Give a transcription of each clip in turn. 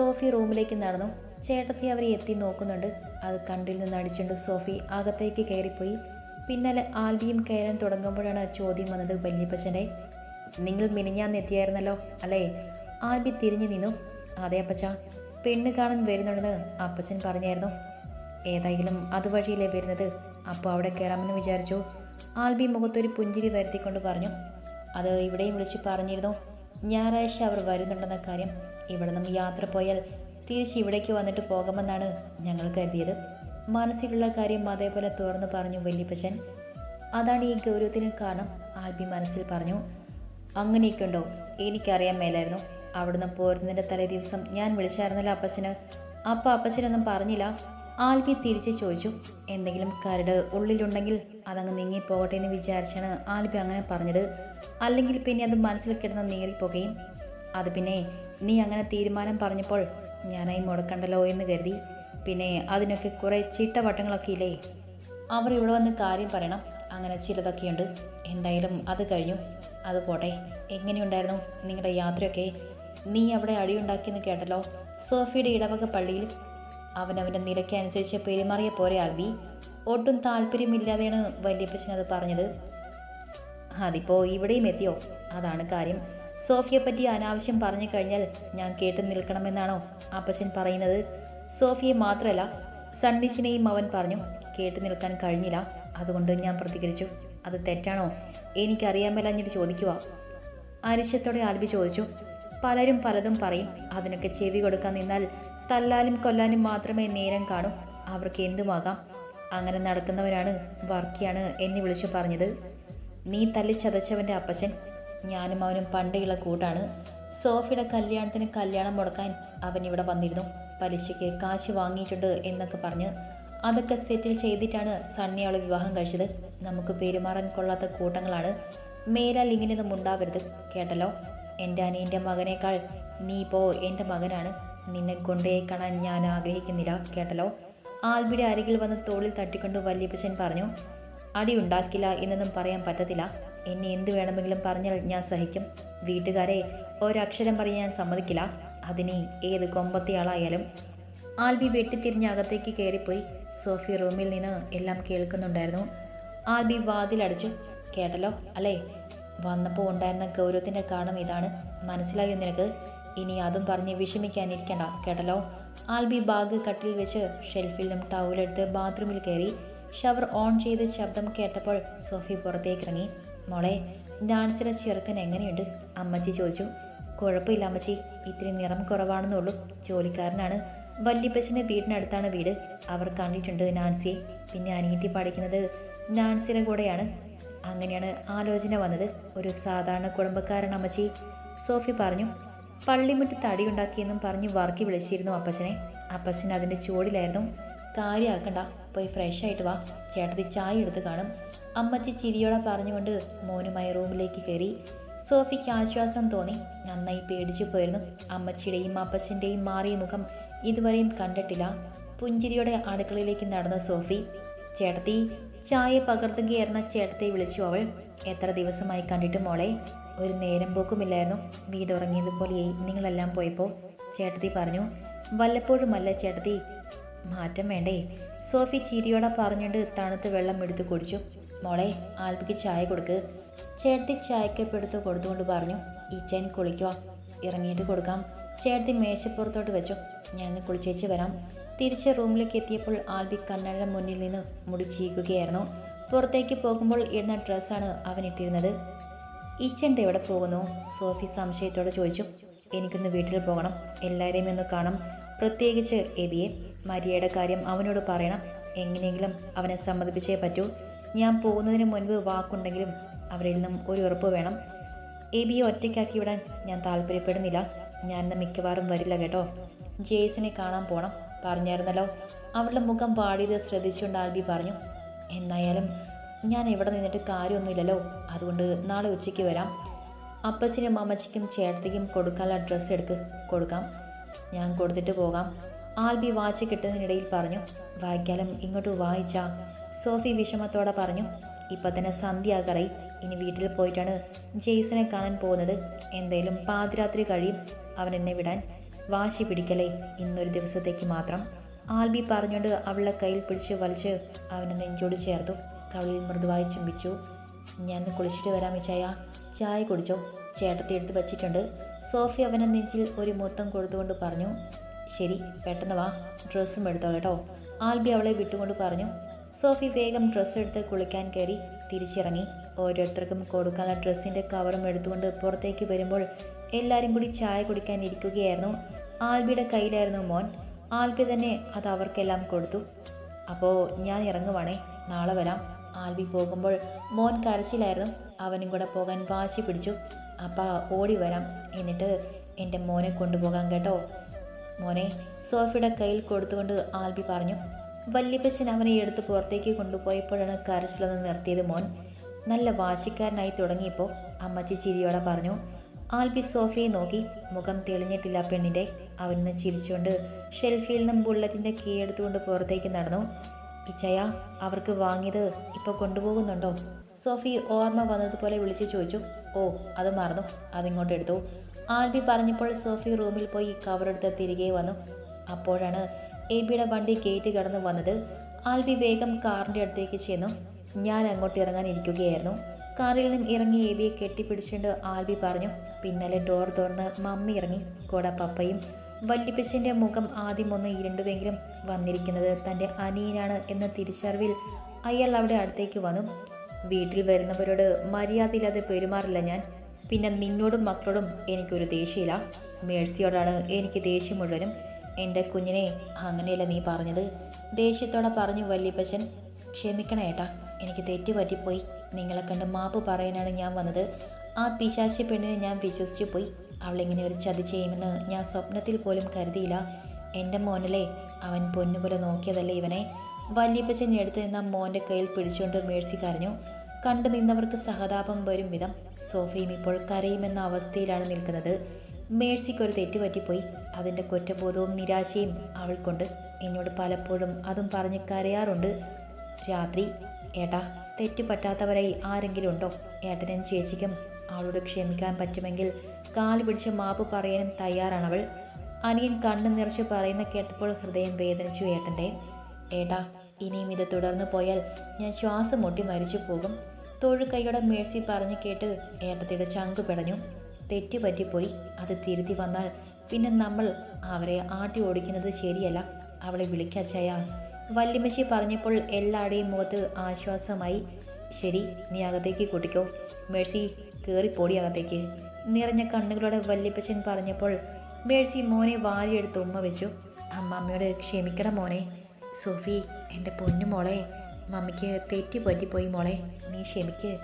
സോഫി റൂമിലേക്ക് നടന്നു. ചേട്ടത്തി അവരെ എത്തി നോക്കുന്നുണ്ട്. അത് കണ്ടിൽ നിന്ന് അടിച്ചുകൊണ്ട് സോഫി അകത്തേക്ക് കയറിപ്പോയി. പിന്നാലെ ആൽബിയും കയറാൻ തുടങ്ങുമ്പോഴാണ് ചോദ്യം വന്നത് വല്യപ്പച്ചന്റെ. നിങ്ങൾ മിനിഞ്ഞാന്ന് എത്തിയായിരുന്നല്ലോ അല്ലേ? ആൽബി തിരിഞ്ഞു നിന്നു. അതെ അപ്പച്ച പെണ്ണ് കാണാൻ വരുന്നുണ്ടെന്ന് അപ്പച്ചൻ പറഞ്ഞായിരുന്നു. ഏതായാലും അതുവഴിയല്ലേ വരുന്നത്. അപ്പോൾ അവിടെ കയറാമെന്ന് വിചാരിച്ചു. ആൽബി മുഖത്തൊരു പുഞ്ചിരി വരുത്തിക്കൊണ്ട് പറഞ്ഞു. അത് ഇവിടെയും വിളിച്ച് പറഞ്ഞിരുന്നു. ഞായറാഴ്ച അവർ വരുന്നുണ്ടെന്ന കാര്യം ഇവിടെ നിന്ന് യാത്ര പോയാൽ തിരിച്ച് ഇവിടേക്ക് വന്നിട്ട് പോകാമെന്നാണ് ഞങ്ങൾ കരുതിയത്. മനസ്സിലുള്ള കാര്യം അതേപോലെ തുറന്നു പറഞ്ഞു വല്യപ്പച്ചൻ. അതാണ് ഈ ഗൗരവത്തിന് കാരണം ആൽബി മനസ്സിൽ പറഞ്ഞു. അങ്ങനെയൊക്കെ ഉണ്ടോ? എനിക്കറിയാൻ മേലായിരുന്നു. അവിടുന്ന് പോരുന്നതിന്റെ തലേ ദിവസം ഞാൻ വിളിച്ചായിരുന്നല്ലോ അപ്പച്ചന്. അപ്പം അപ്പച്ചനൊന്നും പറഞ്ഞില്ല. ആൽബി തിരിച്ച് ചോദിച്ചു. എന്തെങ്കിലും കരട് ഉള്ളിലുണ്ടെങ്കിൽ അതങ്ങ് നീങ്ങിപ്പോകട്ടെ എന്ന് വിചാരിച്ചാണ് ആൽബി അങ്ങനെ പറഞ്ഞത്. അല്ലെങ്കിൽ പിന്നെ അത് മനസ്സിൽ കിടന്ന് നീറിപ്പോകുകയും. അത് പിന്നെ നീ അങ്ങനെ തീരുമാനം പറഞ്ഞപ്പോൾ ഞാനായി മുടക്കണ്ടല്ലോ എന്ന് കരുതി. പിന്നെ അതിനൊക്കെ കുറേ ചിട്ടവട്ടങ്ങളൊക്കെ ഇല്ലേ? അവർ ഇവിടെ വന്ന് കാര്യം പറയണം. അങ്ങനെ ചിലതൊക്കെയുണ്ട്. എന്തായാലും അത് കഴിഞ്ഞു. അത് പോട്ടെ. എങ്ങനെയുണ്ടായിരുന്നു നിങ്ങളുടെ യാത്രയൊക്കെ? നീ അവിടെ അടിയുണ്ടാക്കിയെന്ന് കേട്ടല്ലോ? സോഫിയുടെ ഇടവക പള്ളിയിൽ? അവനവന്റെ നിലയ്ക്കനുസരിച്ച് പെരുമാറിയ പോരെ ആൽബി? ഒട്ടും താല്പര്യമില്ലാതെയാണ് വല്യപ്പച്ചൻ അത് പറഞ്ഞത്. അതിപ്പോൾ ഇവിടെയും എത്തിയോ? അതാണ് കാര്യം. സോഫിയെ പറ്റി അനാവശ്യം പറഞ്ഞു കഴിഞ്ഞാൽ ഞാൻ കേട്ട് നിൽക്കണമെന്നാണോ അപ്പച്ചൻ പറയുന്നത്? സോഫിയെ മാത്രമല്ല സണ്ണീഷിനെയും അവൻ പറഞ്ഞു കേട്ട് നിൽക്കാൻ കഴിഞ്ഞില്ല. അതുകൊണ്ട് ഞാൻ പ്രതികരിച്ചു. അത് തെറ്റാണോ? എനിക്കറിയാൻ മേലഞ്ഞിട്ട് ചോദിക്കുക അരിശത്തോടെ ആൽബി ചോദിച്ചു. പലരും പലതും പറയും. അതിനൊക്കെ ചെവി കൊടുക്കാൻ നിന്നാൽ തല്ലാലും കൊല്ലാനും മാത്രമേ നേരം കാണൂ. അവർക്ക് എന്തുമാകാം? അങ്ങനെ നടക്കുന്നവരാണ് വർക്കിയാണ് എന്നെ വിളിച്ചു പറഞ്ഞത്. നീ തല്ലി ചതച്ചവന്റെ അപ്പച്ചൻ. ഞാനും അവനും പണ്ടേയുള്ള കൂട്ടാണ്. സോഫിയുടെ കല്യാണത്തിന് കല്യാണം മുടക്കാൻ അവൻ ഇവിടെ വന്നിരുന്നു. പലിശയ്ക്ക് കാശ് വാങ്ങിയിട്ടുണ്ട് എന്നൊക്കെ പറഞ്ഞ് അതൊക്കെ സെറ്റിൽ ചെയ്തിട്ടാണ് സണ്ണി അവളെ വിവാഹം കഴിച്ചത്. നമുക്ക് പെരുമാറാൻ കൊള്ളാത്ത കൂട്ടങ്ങളാണ്. മേലാൽ ഇങ്ങനെയൊന്നും ഉണ്ടാവരുത് കേട്ടല്ലോ? എന്റെ അനിയന്റെ മകനേക്കാൾ നീ ഇപ്പോൾ എന്റെ മകനാണ്. നിന്നെ കൊണ്ടേ കാണാൻ ഞാൻ ആഗ്രഹിക്കുന്നില്ല കേട്ടല്ലോ? ആൽബിയുടെ അരികിൽ വന്ന് തോളിൽ തട്ടിക്കൊണ്ട് വല്യപ്പച്ചൻ പറഞ്ഞു അടി ഉണ്ടാക്കില്ല എന്നൊന്നും പറയാൻ പറ്റത്തില്ല. എന്നെ എന്ത് വേണമെങ്കിലും പറഞ്ഞാൽ ഞാൻ സഹിക്കും. വീട്ടുകാരെ ഒരക്ഷരം പറയാൻ ഞാൻ സമ്മതിക്കില്ല. അതിനെ ഏത് കൊമ്പത്തിയാളായാലും. ആൽബി വെട്ടിത്തിരിഞ്ഞ് അകത്തേക്ക് കയറിപ്പോയി. സോഫി റൂമിൽ നിന്ന് എല്ലാം കേൾക്കുന്നുണ്ടായിരുന്നു. ആൽബി വാതിലടച്ചു. കേട്ടല്ലോ അല്ലേ? വന്നപ്പോൾ ഉണ്ടായിരുന്ന ഗൗരവത്തിന്റെ കാരണം ഇതാണ്. മനസ്സിലായോ നിനക്ക്? ഇനി അതും പറഞ്ഞ് വിഷമിക്കാനിരിക്കണ്ട. കേട്ടല്ലോ? ആൽബി ബാഗ് കട്ടിൽ വെച്ച് ഷെൽഫിൽ നിന്നും ടൗലെടുത്ത് ബാത്റൂമിൽ കയറി. ഷവർ ഓൺ ചെയ്ത് ശബ്ദം കേട്ടപ്പോൾ സോഫി പുറത്തേക്ക് ഇറങ്ങി മോളെ ഡാൻസിലെ ചെറുക്കൻ എങ്ങനെയുണ്ട്? അമ്മച്ചി ചോദിച്ചു. കുഴപ്പമില്ല അമ്മച്ചി ഇത്തിരി നിറം കുറവാണെന്നുള്ളൂ. ജോലിക്കാരനാണ്. വല്യപ്പച്ചന്റെ വീടിനടുത്താണ് വീട്. അവർ കണ്ടിട്ടുണ്ട് നാൻസിയെ. പിന്നെ അനിയത്തി പഠിക്കുന്നത് നാൻസിയുടെ കൂടെയാണ്. അങ്ങനെയാണ് ആലോചന വന്നത്. ഒരു സാധാരണ കുടുംബക്കാരൻ അമ്മച്ചി. സോഫി പറഞ്ഞു പള്ളിമുറ്റി തടി ഉണ്ടാക്കിയെന്നും പറഞ്ഞ് വർക്കി വിളിച്ചിരുന്നു അപ്പച്ചനെ. അപ്പച്ചൻ അതിന്റെ ചൂടിലായിരുന്നു കാര്യമാക്കണ്ട പോയി ഫ്രഷ് ആയിട്ട് വാ. ചേട്ടത്തി ചായ എടുത്ത് കാണും. അമ്മച്ചി ചിരിയോടെ പറഞ്ഞുകൊണ്ട് മോനുമായി റൂമിലേക്ക് കയറി. സോഫിക്ക് ആശ്വാസം തോന്നി. നന്നായി പേടിച്ചു പോയിരുന്നു. അമ്മച്ചിയുടെയും അപ്പച്ചന്റെയും മാറിയ മുഖം ഇതുവരെയും കണ്ടിട്ടില്ല. പുഞ്ചിരിയോടെ അടുക്കളയിലേക്ക് നടന്ന സോഫി ചേട്ടത്തി ചായ പകർത്തുകയായിരുന്ന ചേട്ടത്തെ വിളിച്ചു അവൾ. എത്ര ദിവസമായി കണ്ടിട്ട് മോളെ? ഒരു നേരം പോക്കുമില്ലായിരുന്നു. വീട് ഉറങ്ങിയതുപോലെയായി. നിങ്ങളെല്ലാം പോയപ്പോൾ ചേട്ടത്തി പറഞ്ഞു. വല്ലപ്പോഴുമല്ല ചേട്ടത്തി. മാറ്റം വേണ്ടേ? സോഫി ചിരിയോടെ പറഞ്ഞുകൊണ്ട് തണുത്ത വെള്ളം എടുത്തു കുടിച്ചു. മോളെ ആൽബിക്ക് ചായ കൊടുക്ക്. ചേട്ടത്തി ചായക്കപ്പ് എടുത്ത് കൊടുത്തുകൊണ്ട് പറഞ്ഞു ഈച്ചൻ കുളിക്കുക ഇറങ്ങിയിട്ട് കൊടുക്കാം. ചേട്ടത്തി മേശപ്പുറത്തോട്ട് വെച്ചു. ഞാൻ കുളിച്ചേച്ച് വരാം. തിരിച്ച് റൂമിലേക്ക് എത്തിയപ്പോൾ ആൽബി കണ്ണട മുന്നിൽ നിന്ന് മുടി ചീകുകയായിരുന്നു. പുറത്തേക്ക് പോകുമ്പോൾ ഇടുന്ന ഡ്രസ്സാണ് അവൻ ഇട്ടിരുന്നത്. ഈച്ചന്റെ എവിടെ പോകുന്നു? സോഫി സംശയത്തോടെ ചോദിച്ചു. എനിക്കൊന്ന് വീട്ടിൽ പോകണം. എല്ലാവരെയും ഒന്ന് കാണാം. പ്രത്യേകിച്ച് എബിയെ. മരിയയുടെ കാര്യം അവനോട് പറയണം. എങ്ങനെയെങ്കിലും അവനെ സമ്മതിപ്പിച്ചേ പറ്റൂ. ഞാൻ പോകുന്നതിന് മുൻപ് വാക്കുണ്ടെങ്കിലും അവരിൽ നിന്നും ഒരു ഉറപ്പ് വേണം. എ എബിയെ ഒറ്റയ്ക്കാക്കി വിടാൻ ഞാൻ താല്പര്യപ്പെടുന്നില്ല. ഞാനിന്ന് മിക്കവാറും വരില്ല കേട്ടോ. ജേസിനെ കാണാൻ പോണം പറഞ്ഞായിരുന്നല്ലോ. അവളുടെ മുഖം പാടിയത് ശ്രദ്ധിച്ചുകൊണ്ട് ആൽബി പറഞ്ഞു എന്നായാലും ഞാൻ ഇവിടെ നിന്നിട്ട് കാര്യമൊന്നുമില്ലല്ലോ. അതുകൊണ്ട് നാളെ ഉച്ചയ്ക്ക് വരാം. അപ്പച്ചനും അമ്മച്ചിക്കും ചേട്ടത്തേക്കും കൊടുക്കാനുള്ള ഡ്രസ്സ് എടുക്ക് കൊടുക്കാം. ഞാൻ കൊടുത്തിട്ട് പോകാം. ആൽബി വാച്ച് കിട്ടുന്നതിനിടയിൽ പറഞ്ഞു വായിക്കാലും ഇങ്ങോട്ട് വായിച്ചാ സോഫി വിഷമത്തോടെ പറഞ്ഞു ഇപ്പം തന്നെ സന്ധ്യാകറായി ഇനി വീട്ടിൽ പോയിട്ടാണ് ജെയ്സനെ കാണാൻ പോകുന്നത്. എന്തേലും പാതിരാത്രി കഴിയും. അവൻ എന്നെ വിടാൻ വാശി പിടിക്കലേ ഇന്നൊരു ദിവസത്തേക്ക് മാത്രം. ആൽബി പറഞ്ഞുകൊണ്ട് അവളെ കയ്യിൽ പിടിച്ച് വലിച്ച് അവനെ നെഞ്ചോട് ചേർത്തു. കവളിൽ മൃദുവായി ചുംബിച്ചു. ഞാൻ കുളിച്ചിട്ട് വരാം ചായ ചായ കുടിച്ചോ. ചേട്ടത്തി എടുത്ത് വച്ചിട്ടുണ്ട്. സോഫി അവനെ നെഞ്ചിൽ ഒരു മൊത്തം കൊടുത്തുകൊണ്ട് പറഞ്ഞു ശരി പെട്ടെന്ന് വാ. ഡ്രസ്സും എടുത്തോ കേട്ടോ. ആൽബി അവളെ വിട്ടുകൊണ്ട് പറഞ്ഞു സോഫി വേഗം ഡ്രസ്സ് എടുത്ത് കുളിക്കാൻ കയറി തിരിച്ചിറങ്ങി. ഓരോരുത്തർക്കും കൊടുക്കാനുള്ള ഡ്രസ്സിന്റെ കവറും എടുത്തുകൊണ്ട് പുറത്തേക്ക് വരുമ്പോൾ എല്ലാവരും കൂടി ചായ കുടിക്കാൻ ഇരിക്കുകയായിരുന്നു. ആൽബിയുടെ കയ്യിലായിരുന്നു മോൻ. ആൽബി തന്നെ അത് അവർക്കെല്ലാം കൊടുത്തു. അപ്പോൾ ഞാൻ ഇറങ്ങുവാണേ നാളെ വരാം. ആൽബി പോകുമ്പോൾ മോൻ കരച്ചിലായിരുന്നു. അവനും കൂടെ പോകാൻ വാശി പിടിച്ചു. അപ്പ ഓടി വരാം. എന്നിട്ട് എന്റെ മോനെ കൊണ്ടുപോകാൻ കേട്ടോ. മോനെ സോഫിയുടെ കയ്യിൽ കൊടുത്തുകൊണ്ട് ആൽബി പറഞ്ഞു വല്യപ്പച്ചൻ അവനെ എടുത്ത് പുറത്തേക്ക് കൊണ്ടുപോയപ്പോഴാണ് കരച്ചിലൊന്ന് നിർത്തിയത് മോൻ. നല്ല വാശിക്കാരനായി തുടങ്ങിയപ്പോൾ അമ്മച്ചി ചിരിയോടെ പറഞ്ഞു ആൽബി സോഫിയെ നോക്കി മുഖം തെളിഞ്ഞിട്ടില്ല പെണ്ണിന്റെ അവനൊന്ന് ചിരിച്ചുകൊണ്ട് ഷെൽഫിൽ നിന്നും ബുള്ളറ്റിന്റെ കീ എടുത്തുകൊണ്ട് പുറത്തേക്ക് നടന്നു. ഇച്ചയ അവർക്ക് വാങ്ങിയത് ഇപ്പോൾ കൊണ്ടുപോകുന്നുണ്ടോ? സോഫി ഓർമ്മ വന്നതുപോലെ വിളിച്ചു ചോദിച്ചു. ഓ അത് മറന്നു. അതിങ്ങോട്ട് എടുത്തു ആൽബി പറഞ്ഞപ്പോൾ സോഫി റൂമിൽ പോയി കവറെടുത്ത് തിരികെ വന്നു. അപ്പോഴാണ് എബിയുടെ വണ്ടി ഗേറ്റ് കടന്നു വന്നത്. ആൽബി വേഗം കാറിന്റെ അടുത്തേക്ക് ചെന്നു. ഞാൻ അങ്ങോട്ട് ഇറങ്ങാൻ ഇരിക്കുകയായിരുന്നു. കാറിൽ നിന്നും ഇറങ്ങി എബിയെ കെട്ടിപ്പിടിച്ചുകൊണ്ട് ആൽബി പറഞ്ഞു പിന്നാലെ ഡോർ തുറന്ന് മമ്മി ഇറങ്ങി. കൂടെ പപ്പയും വല്യപ്പച്ചന്റെ മുഖം ആദ്യം ഒന്ന് ഇരുണ്ടുവെങ്കിലും വന്നിരിക്കുന്നത് തന്റെ അനിയനാണ് എന്ന തിരിച്ചറിവിൽ അയാൾ അവിടെ അടുത്തേക്ക് വന്നു. വീട്ടിൽ വരുന്നവരോട് മര്യാദയില്ലാതെ പെരുമാറില്ല ഞാൻ. പിന്നെ നിന്നോടും മക്കളോടും എനിക്കൊരു ദേഷ്യമില്ല. മേഴ്സിയോടാണ് എനിക്ക് ദേഷ്യം മുഴുവനും. എന്റെ കുഞ്ഞിനെ അങ്ങനെയല്ല നീ പറഞ്ഞത്. ദേഷ്യത്തോടെ പറഞ്ഞു വല്യപ്പച്ചൻ ക്ഷമിക്കണേ ഏട്ടാ. എനിക്ക് തെറ്റ് പറ്റിപ്പോയി നിങ്ങളെ കണ്ട് മാപ്പ് പറയാനാണ് ഞാൻ വന്നത്. ആ പിശാശി പെണ്ണിനെ ഞാൻ വിശ്വസിച്ചു പോയി. അവളിങ്ങനെ ഒരു ചതി ചെയ്യുമെന്ന് ഞാൻ സ്വപ്നത്തിൽ പോലും കരുതിയില്ല. എന്റെ മോനല്ലേ അവൻ പൊന്നുപോലെ നോക്കിയതല്ലേ ഇവനെ? വല്യപ്പച്ചൻ എടുത്തു നിന്ന മോന്റെ കയ്യിൽ പിടിച്ചുകൊണ്ട് മേഴ്സി കരഞ്ഞു. കണ്ടു നിന്നവർക്ക് സഹതാപം വരും വിധം സോഫിയും ഇപ്പോൾ കരയുമെന്ന അവസ്ഥയിലാണ് നിൽക്കുന്നത്. മേഴ്സിക്കൊരു തെറ്റ് പറ്റിപ്പോയി അതിന്റെ കുറ്റബോധവും നിരാശയും അവൾക്കുണ്ട് എന്നോട് പലപ്പോഴും അതും പറഞ്ഞ് കരയാറുണ്ട്. രാത്രി ഏട്ടാ തെറ്റ് പറ്റാത്തവരായി ആരെങ്കിലും ഉണ്ടോ? ഏട്ടനും ചേച്ചിക്കും അവളോട് ക്ഷമിക്കാൻ പറ്റുമെങ്കിൽ കാൽ പിടിച്ച് മാപ്പ് പറയാനും തയ്യാറാണവൾ. അനിയൻ കണ്ണു നിറച്ച് പറയുന്ന കേട്ടപ്പോൾ ഹൃദയം വേദനിച്ചു ഏട്ടന്റെ. ഏട്ടാ ഇനിയും ഇത് തുടർന്നു പോയാൽ ഞാൻ ശ്വാസം മുട്ടി മരിച്ചു പോകും. തൊഴുകൈയുടെ മേഴ്സി പറഞ്ഞു കേട്ട് ഏട്ടത്തിയുടെ ചങ്ക് പിടഞ്ഞു. തെറ്റുപറ്റിപ്പോയി. അത് തിരുത്തി വന്നാൽ പിന്നെ നമ്മൾ അവരെ ആട്ടി ഓടിക്കുന്നത് ശരിയല്ല. അവളെ വിളിക്കച്ചയ വല്യമ്മച്ചി പറഞ്ഞപ്പോൾ എല്ലാവരുടെയും മുഖത്ത് ആശ്വാസമായി. ശരി നീ അകത്തേക്ക് കൂട്ടിക്കോ. മേഴ്സി കയറിപ്പോടി അകത്തേക്ക്. നിറഞ്ഞ കണ്ണുകളോടെ വല്യപ്പച്ചൻ പറഞ്ഞപ്പോൾ മേഴ്സി മോനെ വാരിയെടുത്ത് ഉമ്മ വെച്ചു. അമ്മമ്മയോട് ക്ഷമിക്കണം മോനെ. സോഫി എന്റെ പൊന്നു മോളെ. മമ്മിക്ക് തെറ്റി പറ്റിപ്പോയി മോളെ. നീ ക്ഷമിക്ക്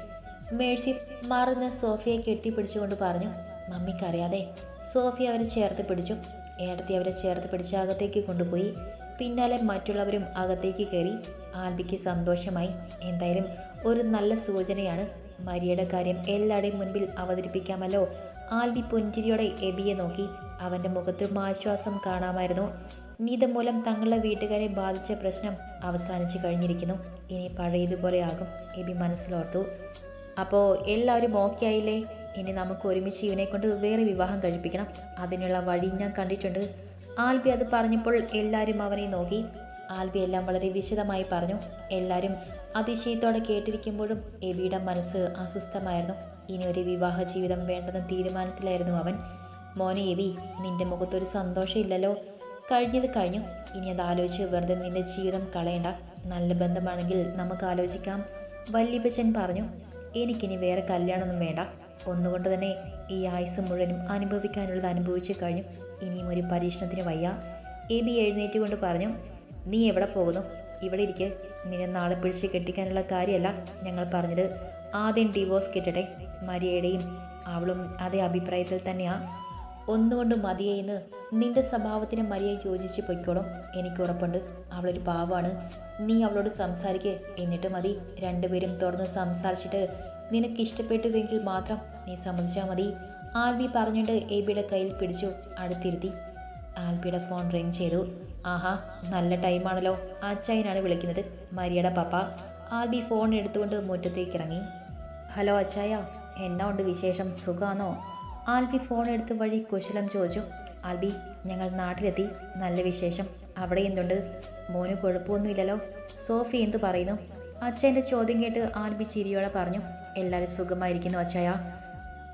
മേഴ്സി മാറുന്ന സോഫിയെ കെട്ടിപ്പിടിച്ചുകൊണ്ട് പറഞ്ഞു മമ്മിക്കറിയാതെ. സോഫി അവരെ ചേർത്ത് പിടിച്ചു. ഏടത്തി അവരെ ചേർത്ത് പിടിച്ച് അകത്തേക്ക് കൊണ്ടുപോയി. പിന്നാലെ മറ്റുള്ളവരും അകത്തേക്ക് കയറി. ആൽബിക്ക് സന്തോഷമായി. എന്തായാലും ഒരു നല്ല സൂചനയാണ് മരിയയുടെ കാര്യം എല്ലാവരുടെയും മുൻപിൽ അവതരിപ്പിക്കാമല്ലോ. ആൽബി പുഞ്ചിരിയോടെ എബിയെ നോക്കി. അവന്റെ മുഖത്ത് ആശ്വാസം കാണാമായിരുന്നു. നീതമൂലം തങ്ങളുടെ വീട്ടുകാരെ ബാധിച്ച പ്രശ്നം അവസാനിച്ചു കഴിഞ്ഞിരിക്കുന്നു. ഇനി പഴയതുപോലെ ആകും എബി മനസ്സിലോർത്തു. അപ്പോൾ എല്ലാവരും ഓക്കെ ആയില്ലേ? ഇനി നമുക്ക് ഒരുമിച്ച് ഇവനെ കൊണ്ട് വേറെ വിവാഹം കഴിപ്പിക്കണം. അതിനുള്ള വഴി ഞാൻ കണ്ടിട്ടുണ്ട്. ആൽബി അത് പറഞ്ഞപ്പോൾ എല്ലാവരും അവനെ നോക്കി. ആൽബി എല്ലാം വളരെ വിശദമായി പറഞ്ഞു. എല്ലാവരും അതിശയത്തോടെ കേട്ടിരിക്കുമ്പോഴും എബിയുടെ മനസ്സ് അസ്വസ്ഥമായിരുന്നു. ഇനി ഒരു വിവാഹ ജീവിതം വേണ്ടെന്ന തീരുമാനത്തിലായിരുന്നു അവൻ. മോനെ എബി നിന്റെ മുഖത്തൊരു സന്തോഷമില്ലല്ലോ. കഴിഞ്ഞത് കഴിഞ്ഞു. ഇനി അത് ആലോചിച്ച് വെറുതെ നിന്റെ ജീവിതം കളയണ്ട. നല്ല ബന്ധമാണെങ്കിൽ നമുക്ക് ആലോചിക്കാം. വല്യപ്പച്ചൻ പറഞ്ഞു എനിക്കിനി വേറെ കല്യാണമൊന്നും വേണ്ട. ഒന്നുകൊണ്ട് തന്നെ ഈ ആയുസ് മുഴുവനും അനുഭവിക്കാനുള്ളത് അനുഭവിച്ചു കഴിഞ്ഞു. ഇനിയും ഒരു പരീക്ഷണത്തിന് വയ്യ. എ ബി എഴുന്നേറ്റ് കൊണ്ട് പറഞ്ഞു നീ എവിടെ പോകുന്നു? ഇവിടെ ഇരിക്ക്. നിന്നെ നാളെ പിടിച്ച് കെട്ടിക്കാനുള്ള കാര്യമല്ല ഞങ്ങൾ പറഞ്ഞത്. ആദ്യം ഡിവോഴ്സ് കിട്ടട്ടെ. മരിയയുടെയും അവളും അതേ അഭിപ്രായത്തിൽ തന്നെയാ. ഒന്നുകൊണ്ട് മതിയെന്ന് നിന്റെ സ്വഭാവത്തിന് മരിയെ യോജിച്ച് പൊയ്ക്കോളും. എനിക്ക് ഉറപ്പുണ്ട്. അവളൊരു പാവാണ്. നീ അവളോട് സംസാരിക്കുക എന്നിട്ട് മതി. രണ്ടുപേരും തുറന്ന് സംസാരിച്ചിട്ട് നിനക്ക് ഇഷ്ടപ്പെട്ടുവെങ്കിൽ മാത്രം നീ സമ്മതിച്ചാൽ മതി. ആൽബി പറഞ്ഞിട്ട് എബിയുടെ കയ്യിൽ പിടിച്ചു അടുത്തിരുത്തി. ആൽബിയുടെ ഫോൺ റിങ് ചെയ്തു. ആഹാ നല്ല ടൈമാണല്ലോ. അച്ചായനാണ് വിളിക്കുന്നത്. മരിയയുടെ പപ്പ. ആൽബി ഫോൺ എടുത്തുകൊണ്ട് മുറ്റത്തേക്ക് ഇറങ്ങി ഹലോ അച്ചായ എന്നാ ഉണ്ട് വിശേഷം? സുഖാണോ ആൽബി ഫോൺ എടുത്ത് വഴി കുശലം ചോദിച്ചു ആൽബി ഞങ്ങൾ നാട്ടിലെത്തി. നല്ല വിശേഷം. അവിടെ എന്തുണ്ട്? മോന് കുഴപ്പമൊന്നുമില്ലല്ലോ. സോഫി എന്തു പറയുന്നു? അച്ഛന്റെ ചോദ്യം കേട്ട് ആൽബി ചിരിയോടെ പറഞ്ഞു എല്ലാവരും സുഖമായിരിക്കുന്നു അച്ഛയ.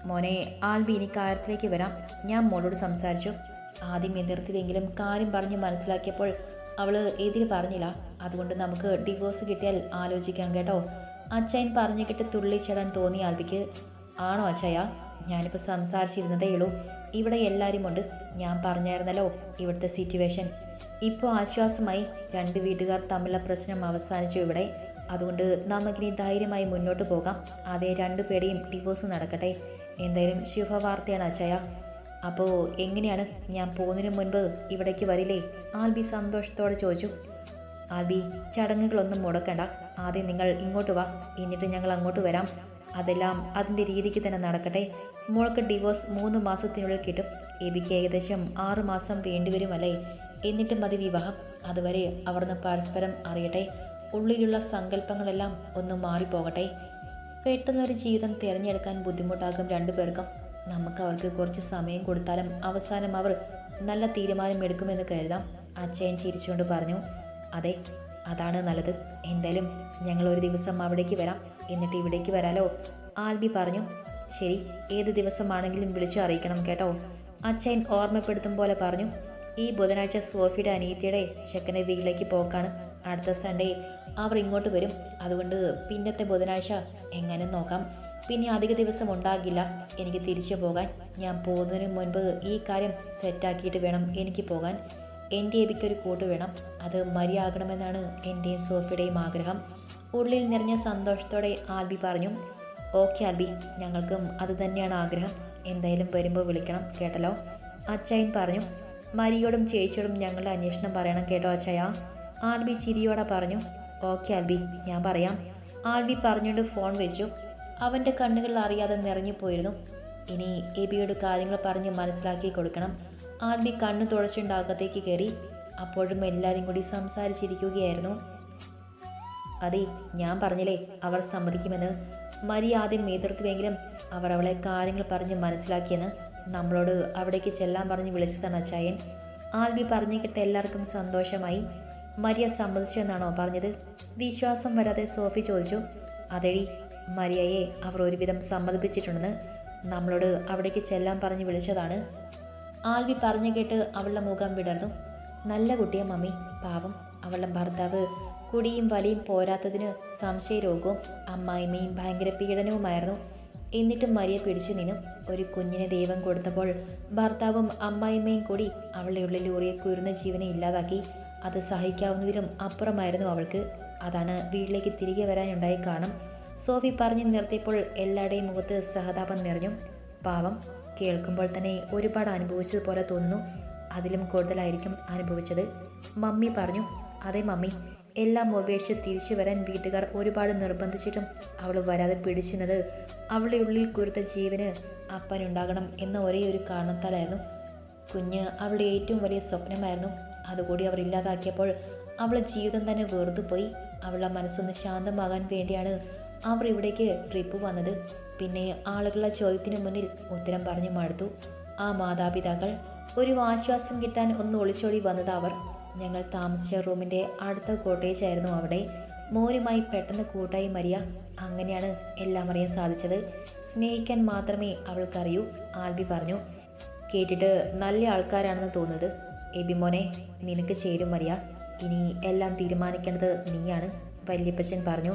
മോനെ ആൽബി ഇനി കാര്യത്തിലേക്ക് വരാം. ഞാൻ മോളോട് സംസാരിച്ചു. ആദ്യം എതിർത്തില്ലെങ്കിലും കാര്യം പറഞ്ഞ് മനസ്സിലാക്കിയപ്പോൾ അവൾ എതിര് പറഞ്ഞില്ല. അതുകൊണ്ട് നമുക്ക് ഡിവോഴ്സ് കിട്ടിയാൽ ആലോചിക്കാം കേട്ടോ. അച്ഛൻ പറഞ്ഞു കേട്ട് തുള്ളിച്ചേടാൻ തോന്നി ആൽബിക്ക്. ആണോ അച്ഛയ ഞാനിപ്പോൾ സംസാരിച്ചിരുന്നതേ ഉള്ളൂ. ഇവിടെ എല്ലാവരും ഉണ്ട് ഞാൻ പറഞ്ഞായിരുന്നല്ലോ ഇവിടുത്തെ സിറ്റുവേഷൻ ഇപ്പോൾ ആശ്വാസമായി രണ്ട് വീട്ടുകാർ തമ്മിലുള്ള പ്രശ്നം അവസാനിച്ചു ഇവിടെ. അതുകൊണ്ട് നമുക്കിനി ധൈര്യമായി മുന്നോട്ട് പോകാം. അതേ രണ്ട് പേടിയും ഡിവോഴ്സ് നടക്കട്ടെ. എന്തായാലും ശുഭവാർത്തയാണ് അച്ഛയ അപ്പോൾ എങ്ങനെയാണ്? ഞാൻ പോകുന്നതിന് മുൻപ് ഇവിടേക്ക് വരില്ലേ? ആൽബി സന്തോഷത്തോടെ ചോദിച്ചു. ആൽബി ചടങ്ങുകളൊന്നും മുടക്കണ്ട. ആദ്യം നിങ്ങൾ ഇങ്ങോട്ട് വാ. എന്നിട്ട് ഞങ്ങൾ അങ്ങോട്ട് വരാം. അതെല്ലാം അതിന്റെ രീതിക്ക് തന്നെ നടക്കട്ടെ. മോൾക്ക് ഡിവോഴ്സ് മൂന്ന് മാസത്തിനുള്ളിൽ കിട്ടും. എബിക്ക് ഏകദേശം ആറ് മാസം വേണ്ടിവരുമല്ലേ? എന്നിട്ട് മതി വിവാഹം. അതുവരെ അവർന്ന് പരസ്പരം അറിയട്ടെ. ഉള്ളിലുള്ള സങ്കല്പങ്ങളെല്ലാം ഒന്ന് മാറിപ്പോകട്ടെ. പെട്ടെന്നൊരു ജീവിതം തിരഞ്ഞെടുക്കാൻ ബുദ്ധിമുട്ടാകും രണ്ടുപേർക്കും. നമുക്ക് അവർക്ക് കുറച്ച് സമയം കൊടുത്താലും അവസാനം അവർ നല്ല തീരുമാനം എടുക്കുമെന്ന് കരുതാം. അച്ഛൻ ചിരിച്ചുകൊണ്ട് പറഞ്ഞു അതെ അതാണ് നല്ലത്. എന്തായാലും ഞങ്ങൾ ഒരു ദിവസം അവിടേക്ക് വരാം. എന്നിട്ട് ഇവിടേക്ക് വരാലോ? ആൽബി പറഞ്ഞു ശരി ഏത് ദിവസമാണെങ്കിലും വിളിച്ചു അറിയിക്കണം കേട്ടോ. അച്ഛൻ ഓർമ്മപ്പെടുത്തും പോലെ പറഞ്ഞു ഈ ബുധനാഴ്ച സോഫിയുടെ അനിയത്തിയുടെ ചെക്കന്റെ വീട്ടിലേക്ക് പോക്കാണ്. അടുത്ത സൺഡേ അവർ ഇങ്ങോട്ട് വരും. അതുകൊണ്ട് പിന്നത്തെ ബുധനാഴ്ച എങ്ങനെ നോക്കാം? പിന്നെ അധിക ദിവസം ഉണ്ടാകില്ല. എനിക്ക് തിരിച്ചു പോകാൻ. ഞാൻ പോകുന്നതിന് മുൻപ് ഈ കാര്യം സെറ്റാക്കിയിട്ട് വേണം എനിക്ക് പോകാൻ. എന്റെ എബിക്കൊരു കൂട്ട് വേണം. അത് മരിയാകണമെന്നാണ് എന്റെയും സോഫിയുടെയും ആഗ്രഹം. ഉള്ളിൽ നിറഞ്ഞ സന്തോഷത്തോടെ ആൽബി പറഞ്ഞു ഓക്കെ ആൽബി ഞങ്ങൾക്കും അത് തന്നെയാണ് ആഗ്രഹം. എന്തായാലും വരുമ്പോൾ വിളിക്കണം കേട്ടല്ലോ? അച്ചായൻ പറഞ്ഞു മരിയോടും ചേച്ചിയോടും ഞങ്ങളുടെ അന്വേഷണം പറയണം കേട്ടോ അച്ചായ. ആൽബി ചിരിയോടെ പറഞ്ഞു ഓക്കെ ആൽബി ഞാൻ പറയാം. ആൽബി പറഞ്ഞുകൊണ്ട് ഫോൺ വെച്ചു. അവന്റെ കണ്ണുകളിൽ അറിയാതെ നിറഞ്ഞു പോയിരുന്നു. ഇനി എബിയോട് കാര്യങ്ങൾ പറഞ്ഞ് മനസ്സിലാക്കി കൊടുക്കണം. ആൽബി കണ്ണു തുടച്ചുകൊണ്ട് അകത്തേക്ക് കയറി? അപ്പോഴും എല്ലാവരും കൂടി സംസാരിച്ചിരിക്കുകയായിരുന്നു. അതെ ഞാൻ പറഞ്ഞില്ലേ അവർ സമ്മതിക്കുമെന്ന്. മരി ആദ്യം എതിർത്തുവെങ്കിലും അവർ അവളെ കാര്യങ്ങൾ പറഞ്ഞ് മനസ്സിലാക്കിയെന്ന് നമ്മളോട് അവിടേക്ക് ചെല്ലാൻ പറഞ്ഞ് വിളിച്ചതാണ് അച്ചായൻ. ആൽബി പറഞ്ഞു കിട്ട എല്ലാവർക്കും സന്തോഷമായി. മരിയ സമ്മതിച്ചെന്നാണോ പറഞ്ഞത്? വിശ്വാസം വരാതെ സോഫി ചോദിച്ചു. അതെടി മരിയയെ അവർ ഒരുവിധം സമ്മതിപ്പിച്ചിട്ടുണ്ടെന്ന് നമ്മളോട് അവിടേക്ക് ചെല്ലാൻ പറഞ്ഞ് വിളിച്ചതാണ്. ആൽവി പറഞ്ഞു കേട്ട് അവളുടെ മുഖം വിടർന്നു. നല്ല കുട്ടിയാ മമ്മി. പാവം. അവളുടെ ഭർത്താവ് കുടിയും വലിയും പോരാത്തതിന് സംശയരോഗവും അമ്മായിമ്മയും ഭയങ്കര പീഡനവുമായിരുന്നു. എന്നിട്ടും മരിയ പിടിച്ചു നിന്നും. ഒരു കുഞ്ഞിനെ ദൈവം കൊടുത്തപ്പോൾ ഭർത്താവും അമ്മായിമ്മയും കൂടി അവളുടെ ഉള്ളിൽ ഊറിയ കുരുന്ന ജീവനെ ഇല്ലാതാക്കി. അത് സഹിക്കാവുന്നതിലും അപ്പുറമായിരുന്നു അവൾക്ക്. അതാണ് വീട്ടിലേക്ക് തിരികെ വരാനുണ്ടായി കാണും. സോഫി പറഞ്ഞു നിർത്തിയപ്പോൾ എല്ലാവരുടെയും മുഖത്ത് സഹതാപം നിറഞ്ഞു. പാവം. കേൾക്കുമ്പോൾ തന്നെ ഒരുപാട് അനുഭവിച്ചത് പോലെ തോന്നുന്നു. അതിലും കൂടുതലായിരിക്കും അനുഭവിച്ചത്. മമ്മി പറഞ്ഞു അതെ മമ്മി എല്ലാം ഉപേക്ഷിച്ച് തിരിച്ചു വരാൻ വീട്ടുകാർ ഒരുപാട് നിർബന്ധിച്ചിട്ടും അവൾ വരാതെ പിടിച്ചിരുന്നത് അവളുടെ ഉള്ളിൽ കുരുത്ത ജീവന് അപ്പനുണ്ടാകണം എന്ന ഒരേ ഒരു കാരണത്താലായിരുന്നു. കുഞ്ഞ് അവളുടെ ഏറ്റവും വലിയ സ്വപ്നമായിരുന്നു. അതുകൂടി അവർ ഇല്ലാതാക്കിയപ്പോൾ അവളുടെ ജീവിതം തന്നെ വെറുതെ പോയി അവളുടെ മനസ്സൊന്ന് ശാന്തമാകാൻ വേണ്ടിയാണ് അവർ ഇവിടേക്ക് ട്രിപ്പ് വന്നത്. പിന്നെ ആളുകളുടെ ചോദ്യത്തിന് മുന്നിൽ ഉത്തരം പറഞ്ഞു മടുത്തു. ആ മാതാപിതാക്കൾ ഒരു ആശ്വാസം കിട്ടാൻ ഒന്ന് ഒളിച്ചോടി വന്നത് അവർ. ഞങ്ങൾ താമസിച്ച റൂമിന്റെ അടുത്ത കോട്ടേജ് ആയിരുന്നു അവിടെ. മോനുമായി പെട്ടെന്ന് കൂട്ടായി മരിയ. അങ്ങനെയാണ് എല്ലാം അറിയാൻ സാധിച്ചത്. സ്നേഹിക്കാൻ മാത്രമേ അവൾക്കറിയൂ ആൽബി പറഞ്ഞു. കേട്ടിട്ട് നല്ല ആൾക്കാരാണെന്ന് തോന്നുന്നത്. എബി എബിമോനെ നിനക്ക് ചേരും മരിയ. ഇനി എല്ലാം തീരുമാനിക്കേണ്ടത് നീയാണ് വല്യപ്പച്ചൻ പറഞ്ഞു.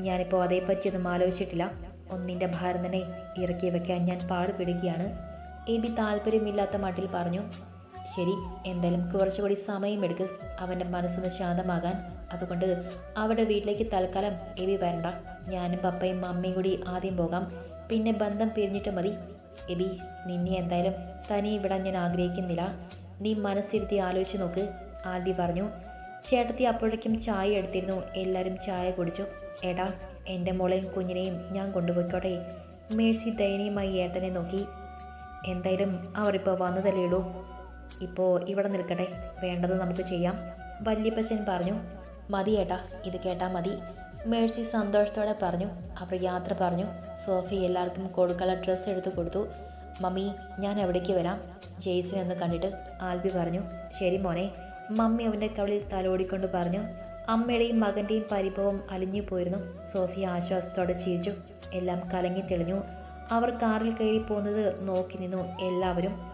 ഞാനിപ്പോൾ അതേപ്പറ്റിയൊന്നും ആലോചിച്ചിട്ടില്ല. ഒന്നിന്റെ ഭാരതനെ ഇറക്കി വെക്കാൻ ഞാൻ പാടുപെടുകയാണ്. എബി താല്പര്യമില്ലാത്ത മട്ടിൽ പറഞ്ഞു ശരി എന്തായാലും കുറച്ചുകൂടി സമയമെടുക്ക്. അവന്റെ മനസ്സൊന്ന് ശാന്തമാകാൻ. അതുകൊണ്ട് അവിടെ വീട്ടിലേക്ക് തൽക്കാലം എബി വരണ്ട. ഞാനും പപ്പയും മമ്മിയും കൂടി ആദ്യം പോകാം. പിന്നെ ബന്ധം പിരിഞ്ഞിട്ട് മതി. എബി നിന്നെ എന്തായാലും തനിയെ വിടാൻ ഞാൻ ആഗ്രഹിക്കുന്നില്ല. നീ മനസ്സിരുത്തി ആലോചിച്ച് നോക്ക് ആൽബി പറഞ്ഞു. ചേട്ടത്തി അപ്പോഴേക്കും ചായ എടുത്തിരുന്നു. എല്ലാവരും ചായ കുടിച്ചു. എടാ എന്റെ മോളെയും കുഞ്ഞിനെയും ഞാൻ കൊണ്ടുപോയിക്കോട്ടെ. മേഴ്സി ദയനീയമായി ഏട്ടനെ നോക്കി. എന്തായാലും അവർ ഇപ്പോൾ വന്നതല്ലേ ഉള്ളൂ ഇപ്പോൾ ഇവിടെ നിൽക്കട്ടെ. വേണ്ടത് നമുക്ക് ചെയ്യാം. വല്യപ്പച്ചൻ പറഞ്ഞു മതി ഏട്ടാ ഇത് കേട്ടാൽ മതി. മേഴ്സി സന്തോഷത്തോടെ പറഞ്ഞു അവർ യാത്ര പറഞ്ഞു. സോഫി എല്ലാവർക്കും കൊടുക്കാനുള്ള ഡ്രസ്സ് എടുത്തു കൊടുത്തു. മമ്മി ഞാൻ എവിടേക്ക് വരാം. ജെയ്സൺ എന്ന് കണ്ടിട്ട് ആൽബി പറഞ്ഞു ശരി മോനെ. മമ്മി അവന്റെ കവളിൽ തലോടിക്കൊണ്ട് പറഞ്ഞു അമ്മയുടെയും മകന്റെയും പരിഭവം അലിഞ്ഞു പോയിരുന്നു. സോഫിയ ആശ്വാസത്തോടെ ചിരിച്ചു. എല്ലാം കലങ്ങി തെളിഞ്ഞു. അവർ കാറിൽ കയറി പോകുന്നത് നോക്കി നിന്നു എല്ലാവരും.